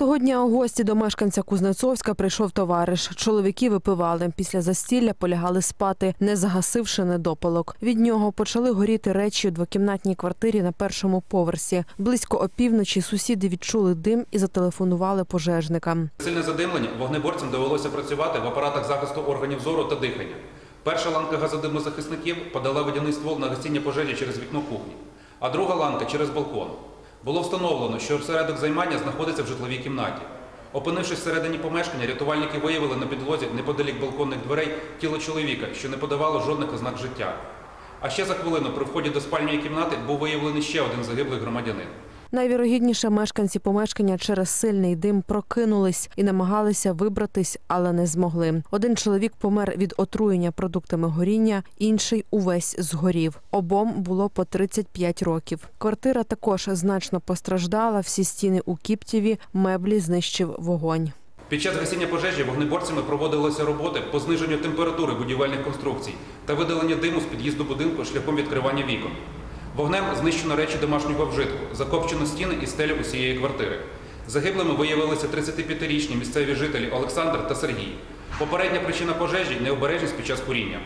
Того дня у гості до мешканця Кузнецовська прийшов товариш. Чоловіки випивали. Після застілля полягали спати, не загасивши недопалок. Від нього почали горіти речі у двокімнатній квартирі на першому поверсі. Близько опівночі сусіди відчули дим і зателефонували пожежникам. Сильне задимлення вогнеборцям довелося працювати в апаратах захисту органів зору та дихання. Перша ланка газодимозахисників подала водяний ствол на гасіння пожежі через вікно кухні, а друга ланка через балкон. Було встановлено, що осередок займання знаходиться в житловій кімнаті. Опинившись всередині помешкання, рятувальники виявили на підлозі неподалік балконних дверей тіло чоловіка, що не подавало жодних ознак життя. А ще за хвилину при вході до спальної кімнати був виявлений ще один загиблий громадянин. Найвірогідніше мешканці помешкання через сильний дим прокинулись і намагалися вибратись, але не змогли. Один чоловік помер від отруєння продуктами горіння, інший увесь згорів. Обом було по 35 років. Квартира також значно постраждала. Всі стіни у Кіптєві, меблі знищив вогонь. Під час гасіння пожежі вогнеборцями проводилися роботи по зниженню температури будівельних конструкцій та видалення диму з під'їзду будинку шляхом відкривання вікон. Вогнем знищено речі домашнього вжитку, закопчено стіни і стелю усієї квартири. Загиблими виявилися 35-річні місцеві жителі Олександр та Сергій. Попередня причина пожежі необережність під час куріння.